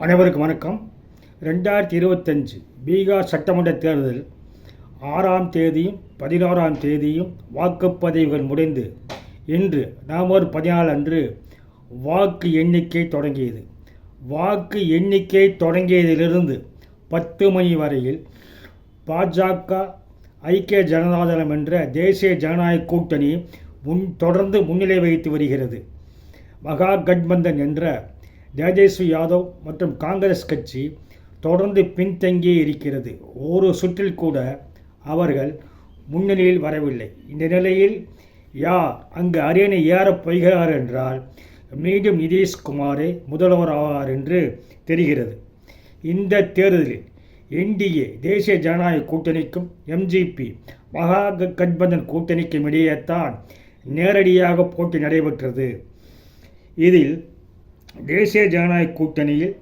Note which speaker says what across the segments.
Speaker 1: அனைவருக்கும் வணக்கம். ரெண்டாயிரத்தி இருபத்தஞ்சு பீகார் சட்டமன்ற தேர்தல் ஆறாம் தேதியும் பதினோராம் தேதியும் வாக்குப்பதிவுகள் முடிந்து இன்று நவம்பர் பதினாலு அன்று வாக்கு எண்ணிக்கை தொடங்கியது. வாக்கு எண்ணிக்கை தொடங்கியதிலிருந்து பத்து மணி வரையில் பாஜக ஐக்கிய ஜனதாதளம் என்ற தேசிய ஜனநாயக கூட்டணி முன் தொடர்ந்து முன்னிலை வகித்து வருகிறது. மகா கட்பந்தன் என்ற தேஜஸ்வி யாதவ் மற்றும் காங்கிரஸ் கட்சி தொடர்ந்து பின்தங்கியே இருக்கிறது. ஒரு சுற்றில் கூட அவர்கள் முன்னணியில் வரவில்லை. இந்த நிலையில் யார்? அங்கு அரியணை ஏறப் போகிறார் என்றால் மீண்டும் நிதிஷ்குமாரே முதல்வர் ஆவார் என்று தெரிகிறது. இந்த தேர்தலில் என்டிஏ தேசிய ஜனநாயக கூட்டணிக்கும் எம்ஜிபி மகா கட்பந்தன் கூட்டணிக்கும் இடையேத்தான் நேரடியாக போட்டி நடைபெற்றது. இதில் தேசிய ஜனநாயக கூட்டணியில்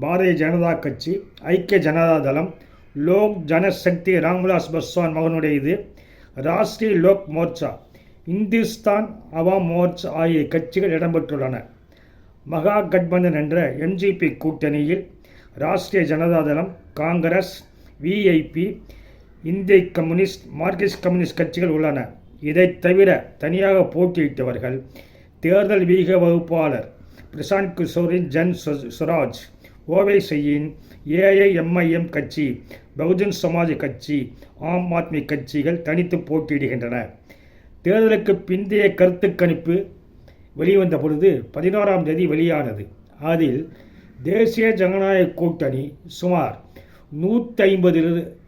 Speaker 1: பாரதிய ஜனதா கட்சி ஐக்கிய ஜனதா தளம் லோக் ஜனசக்தி ராம்விலாஸ் பஸ்வான் மகனுடைய இது ராஷ்டிரிய லோக் மோர்ச்சா இந்துஸ்தான் அவாம் மோர்ச்சா ஆகிய கட்சிகள் இடம்பெற்றுள்ளன. மகா கட்பந்தன் என்ற எம்ஜிபி கூட்டணியில் ராஷ்டிரிய ஜனதா தளம் காங்கிரஸ் விஐபி இந்திய கம்யூனிஸ்ட் மார்க்சிஸ்ட் கம்யூனிஸ்ட் கட்சிகள் உள்ளன. இதைத் தவிர தனியாக போட்டியிட்டவர்கள் தேர்தல் வீக வகுப்பாளர் பிரசாந்த் கிஷோரின் ஜன் சுராஜ் செய்யின் ஏஐஎம்ஐஎம் கட்சி பகுஜன் சமாஜ் கட்சி ஆம் ஆத்மி கட்சிகள் தனித்து போட்டியிடுகின்றன. தேர்தலுக்கு பிந்தைய கருத்து கணிப்பு வெளிவந்த பொழுது பதினோராம் தேதி வெளியானது. அதில் தேசிய ஜனநாயக கூட்டணி சுமார் நூற்றி ஐம்பது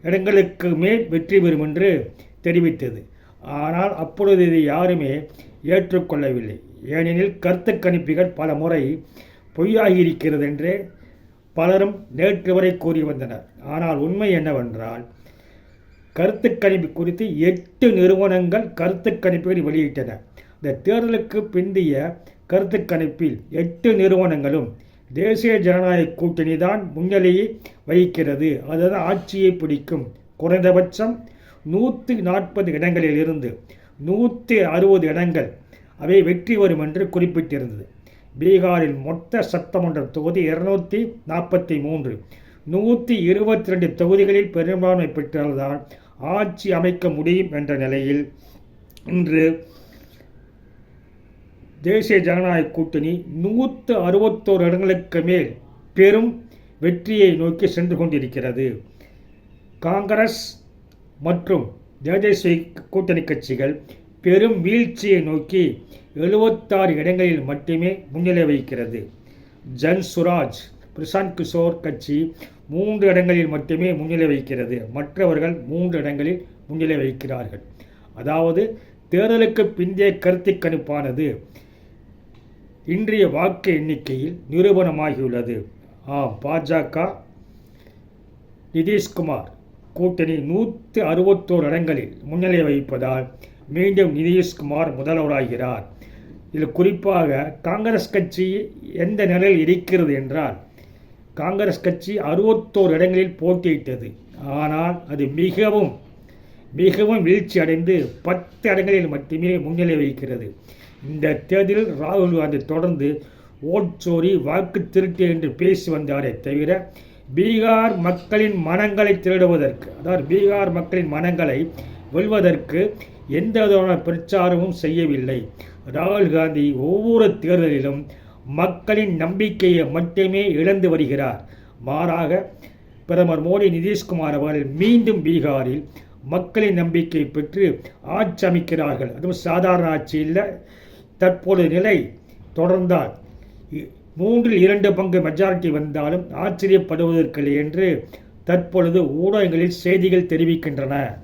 Speaker 1: இடங்களுக்கு மேல் வெற்றி பெறும் என்று தெரிவித்தது. ஆனால் அப்பொழுது இதை யாருமே ஏற்றுக்கொள்ளவில்லை. ஏனெனில் கருத்து கணிப்புகள் பல முறை பொய்யாகியிருக்கிறது என்றே பலரும் நேற்று வரை கூறி வந்தனர். ஆனால் உண்மை என்னவென்றால் கருத்து கணிப்பு குறித்து எட்டு நிறுவனங்கள் கருத்து கணிப்புகளை வெளியிட்டன. இந்த தேர்தலுக்கு பிந்தைய கருத்து கணிப்பில் எட்டு நிறுவனங்களும் தேசிய ஜனநாயக கூட்டணி தான் முன்னிலையை வகிக்கிறது. அதுதான் ஆட்சியை பிடிக்கும். குறைந்தபட்சம் நூற்றி நாற்பது இடங்களில் இருந்து நூற்றி அறுபது இடங்கள் அவை வெற்றி வரும் என்று குறிப்பிட்டிருந்தது. பீகாரில் மொத்த சட்டமன்ற தொகுதி இருநூற்றி நாற்பத்தி மூன்று. நூற்றி இருபத்தி ரெண்டு தொகுதிகளில் பெரும்பான்மை பெற்றால்தான் ஆட்சி அமைக்க முடியும் என்ற நிலையில் இன்று தேசிய ஜனநாயக கூட்டணி நூற்று அறுபத்தோரு இடங்களுக்கு மேல் பெரும் வெற்றியை நோக்கி சென்று கொண்டிருக்கிறது. காங்கிரஸ் மற்றும் தேஜஸ்வி கூட்டணி கட்சிகள் பெரும் வீழ்ச்சியை நோக்கி எழுபத்தாறு இடங்களில் மட்டுமே முன்னிலை வகிக்கிறது. ஜன் சுராஜ் பிரசாந்த் கிஷோர் கட்சி மூன்று இடங்களில் மட்டுமே முன்னிலை வகிக்கிறது. மற்றவர்கள் மூன்று இடங்களில் முன்னிலை வகிக்கிறார்கள். அதாவது தேர்தலுக்கு பிந்தைய கருத்து கணிப்பானது இன்றைய வாக்கு எண்ணிக்கையில் நிரூபணமாகியுள்ளது. ஆம் பாஜக நிதிஷ்குமார் கூட்டணி நூற்றி அறுபத்தோரு இடங்களில் முன்னிலை வகிப்பதால் மீண்டும் நிதிஷ்குமார் முதல்வராகிறார். இதில் குறிப்பாக காங்கிரஸ் கட்சி எந்த நிலையில் இருக்கிறது என்றால் காங்கிரஸ் கட்சி அறுபத்தோரு இடங்களில் போட்டியிட்டது. ஆனால் அது மிகவும் மிகவும் வீழ்ச்சி அடைந்து பத்து இடங்களில் மட்டுமே முன்னிலை வகிக்கிறது. இந்த தேர்தலில் ராகுல் காந்தி தொடர்ந்து ஓட்சோரி வாக்கு திருட்டு என்று பேசி வந்தாரே தவிர பீகார் மக்களின் மனங்களை திருடுவதற்கு அதாவது பீகார் மக்களின் மனங்களை வெல்வதற்கு எந்த விதமான பிரச்சாரமும் செய்யவில்லை. ராகுல் காந்தி ஒவ்வொரு தேர்தலிலும் மக்களின் நம்பிக்கையை மட்டுமே இழந்து வருகிறார். மாறாக பிரதமர் மோடி நிதிஷ்குமார் அவர்கள் மீண்டும் பீகாரில் மக்களின் நம்பிக்கை பெற்று ஆட்சி அமைக்கிறார்கள். அதுவும் சாதாரண ஆட்சி இல்லை. தற்போது நிலை தொடர்ந்தால் மூன்றில் இரண்டு பங்கு மெஜாரிட்டி வந்தாலும் ஆச்சரியப்படுவதற்கில்லை என்று தற்பொழுது ஊடகங்களில் செய்திகள் தெரிவிக்கின்றன.